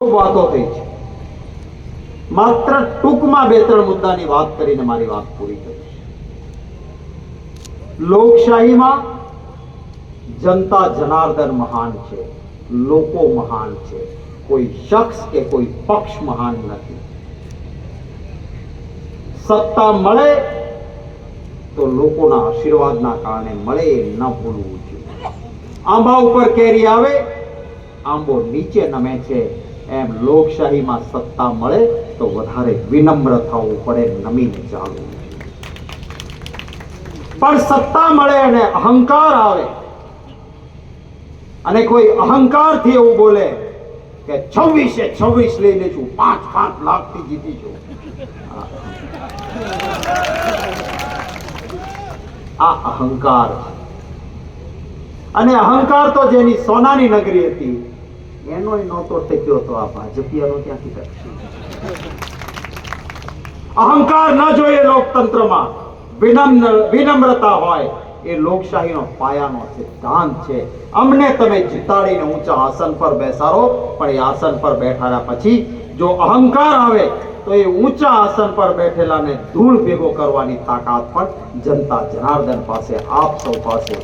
વાતો થઈ છે. માત્ર ટૂંકમાં બે ત્રણ મુદ્દાની વાત કરીને મારી વાત પૂરી કરીશ. લોકશાહીમાં જનતા જનાર્દન મહાન છે, લોકો મહાન છે, કોઈ શખ્સ કે કોઈ પક્ષ મહાન નથી. સત્તા મળે તો લોકોના આશીર્વાદના કારણે મળે એ ન ભૂલવું જોઈએ. આંબા ઉપર કેરી આવે, આંબો નીચે નમે છે એમ લોકશાહીમાં સત્તા મળે તો વધારે વિનમ્ર થવું પડે નમીને ચાલવું. પણ સત્તા મળે અને અહંકાર આવે. અને કોઈ અહંકારથી એવું બોલે કે છવ્વીસે છવ્વીસ લઈને છું, પાંચ પાંચ લાખથી જીતીશું આ અહંકાર અને અહંકાર તો જેની સોનાની નગરી હતી એનો નહોતો ટક્યો તો આ ભાજપિયાનો ક્યાંથી ટકશે અહંકાર ન જોઈએ લોકતંત્રમાં. વિનમ્ર, વિનમ્રતા હોય એ લોકશાહીનો પાયાનો સિદ્ધાંત છે. અમને તમે જીતાડીને ઊંચા આસન પર બેસાડો, પણ એ આસન પર બેઠાડ્યા પછી જો અહંકાર આવે, તો એ ઊંચા આસન પર બેઠેલાને ધૂળ ભેગો કરવાની તાકાત પણ જનતા જનાર્દન પાસે, આપ સૌ પાસે